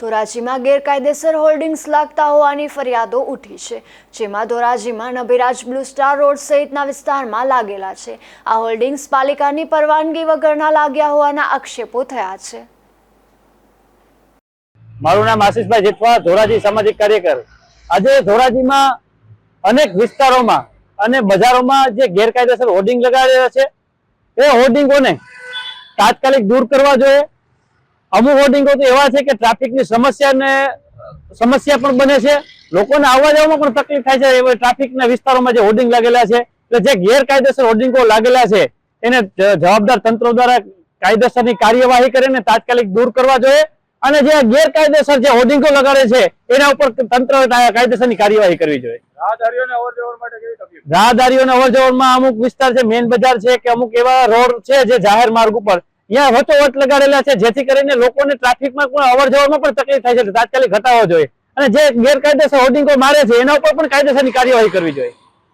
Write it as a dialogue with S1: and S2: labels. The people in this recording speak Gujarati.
S1: ધોરાજીમાં ગેરકાયદેસર હોર્ડિંગ્સ લાગતા હોવાની ફરિયાદો ઉઠી છે, જેમાં ધોરાજીમાં નભીરાજ બ્લુ સ્ટાર રોડ સહિતના વિસ્તારમાં લાગેલા છે. આ હોર્ડિંગ્સ પાલિકાની પરવાનગી વગરના લાગ્યા હોવાના આક્ષેપો થયા છે.
S2: મારું નામ આશીષભાઈ જેઠવા, ધોરાજી સામાજિક કાર્યકર. આજે ધોરાજીમાં અનેક વિસ્તારોમાં અને બજારોમાં જે ગેરકાયદેસર હોર્ડિંગ લગાડેલા છે, એ હોર્ડિંગોને તાત્કાલિક દૂર કરવા જોઈએ. અમુક હોર્ડિંગો તો એવા છે કે ટ્રાફિકની સમસ્યાને સમસ્યા પણ બને છે. લોકોને આવવા જવામાં પણ તકલીફ થાય છે. એવા ટ્રાફિકના વિસ્તારોમાં જે હોર્ડિંગ લાગેલા છે એટલે જે ગેરકાયદેસર હોર્ડિંગો લાગેલા છે એને જવાબદાર તંત્રો દ્વારા કાયદેસરની કાર્યવાહી કરીને તાત્કાલિક દૂર કરવા જોઈએ. અને જે ગેરકાયદેસર જે હોર્ડિંગો લગાડે છે એના ઉપર તંત્ર કાયદેસરની કાર્યવાહી કરવી જોઈએ.
S3: રાહદારીઓને અવર
S2: જવરમાં અમુક વિસ્તાર છે મેન બજાર છે કે અમુક એવા રોડ છે જે જાહેર માર્ગ ઉપર ત્યાં વચોવચ લગાડેલા છે, જેથી કરીને લોકોને ટ્રાફિકમાં પણ અવર જવરમાં પણ તકલીફ થાય છે. તાત્કાલિક હટાવવો જોઈએ. અને જે ગેરકાયદેસર હોર્ડિંગો મારે છે, એના ઉપર પણ કાયદેસરની કાર્યવાહી કરવી જોઈએ.